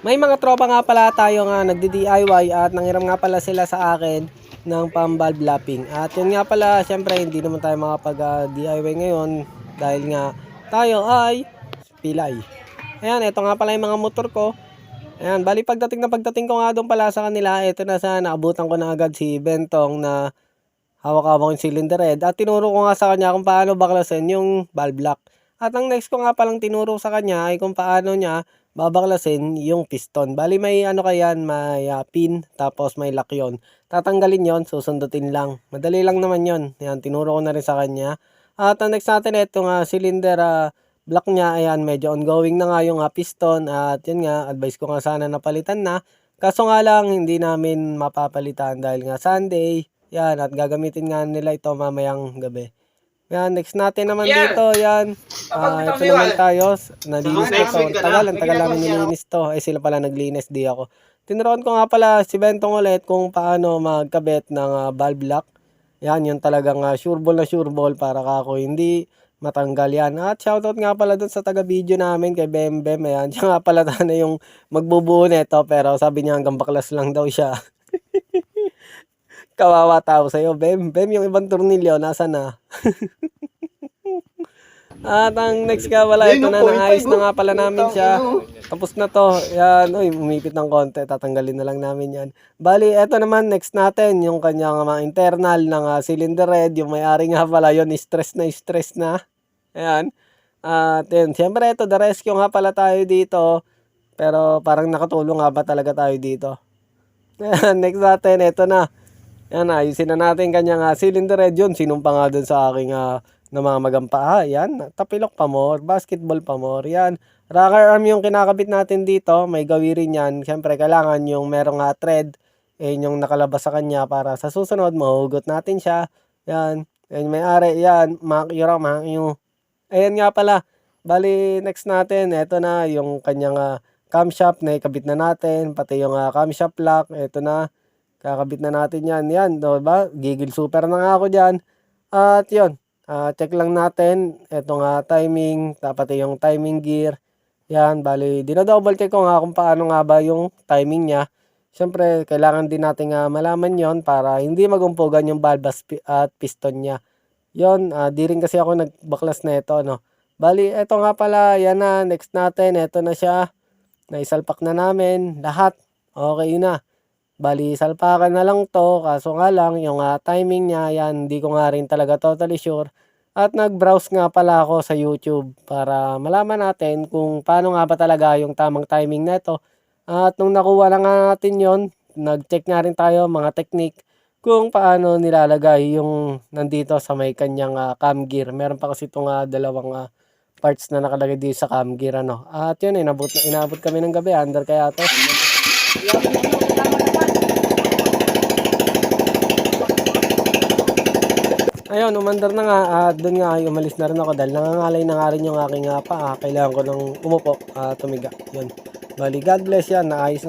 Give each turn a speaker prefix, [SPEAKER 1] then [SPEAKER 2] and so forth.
[SPEAKER 1] May mga tropa nga pala tayo nga nagdi-DIY at nangiram nga pala sila sa akin ng pang-valve lapping. At yun nga pala, syempre hindi naman tayo makapag-DIY ngayon dahil nga tayo ay pilay. Ayan, ito nga pala yung mga motor ko. Ayan, bali pagdating na pagdating ko nga doon pala sa kanila, ito na sa naabutan ko na agad si Bentong na hawak-hawak yung cylinder head at tinuro ko nga sa kanya kung paano baklasin yung valve lock. At ang next ko nga palang tinuro sa kanya ay kung paano niya babaklasin yung piston. Bali may ano kayan, may ah, pin, tapos may lock yon. Tatanggalin yon, susundutin lang. Madali lang naman yon. Yan, tinuro ko na rin sa kanya. At ang next natin, ito nga cylinder ah, block niya, ayan, medyo ongoing na nga yung ah, piston. At yun nga, advice ko nga sana napalitan na. Kaso nga lang, hindi namin mapapalitan dahil nga Sunday. Yan, at gagamitin nga nila ito mamayang gabi. Yan, next natin naman
[SPEAKER 2] Yeah.
[SPEAKER 1] dito, yan. Ah, ito naman tayo, nalinis ko to. Tagal, ang tagal namin nilinis to. Eh, sila pala naglinis, di ako. Tinuruan ko nga pala si Bentong ulit kung paano magkabit ng ah, valve lock. Yan, yun talagang uh, sure ball na sure ball para kako hindi matanggal yan. At shoutout nga pala dun sa taga-video namin kay Bem Bem. Ayan, siya nga pala na yung magbubuo nito pero sabi niya hanggang baklas lang daw siya. Kawawa tao sa'yo, Bem. Bem, yung ibang turnilyo, nasa na? At ang next nga wala, ito na, naayos na nga pala namin siya. Tapos na to. Yan, uy, umipit ng konti. Tatanggalin na lang namin yan. Bali, eto naman, next natin, yung kanyang mga internal ng ah, cylinder head. Yung may-ari nga pala yun, stress na stress na. Ayan. At yun, siyempre ito, the rescue nga pala tayo dito. Pero parang nakatulong nga ba talaga tayo dito. Ayan, next natin, ito na. Yan, ayusin na natin kanyang uh, cylinder head yun. Sinumpa nga dun sa aking ah, na mga magampa. Ah, yan, tapilok pa more, basketball pa more, yan. Rocker arm yung kinakabit natin dito, may gawirin yan. Siyempre, kailangan yung merong uh, thread, eh, yung nakalabas sa kanya para sa susunod, mahugot natin siya. Yan, yan may ari, yan, makyura, makyu. Ayan nga pala, bali next natin, eto na yung kanyang uh, camshaft na ikabit na natin, pati yung uh, camshaft lock, eto na, kakabit na natin yan. Yan, diba? Gigil super na nga ako dyan. At yun, Ah, check lang natin etong nga timing, tapos yung timing gear. Yan, bali, dinodouble check ko nga kung paano nga ba yung timing niya. Siyempre, kailangan din natin nga malaman yon para hindi magumpugan yung valve at- piston niya. Yon, ah, di rin kasi ako nagbaklas na ito, no. Bali, eto nga pala, yan na, next natin, eto na siya. Naisalpak na namin, lahat. Okay na. Bali, salpakan na lang to. Kaso nga lang, yung ah, timing niya, yan, hindi ko nga rin talaga totally sure. At nag-browse nga pala ako sa YouTube para malaman natin kung paano nga ba talaga yung tamang timing na ito. At nung nakuha na nga natin yon nag-check nga rin tayo mga technique kung paano nilalagay yung nandito sa may kanyang ah, cam gear. Meron pa kasi itong ah, dalawang ah, parts na nakalagay dito sa cam gear. Ano. At yun, inabot, inabot kami ng gabi. Under kaya to. Ayun, umandar na nga at doon nga ay umalis na rin ako dahil nangangalay na nga rin yung aking uh, paa. Kailangan ko nang umupo at tumiga. Yun. Bali, God bless yan. Naayos na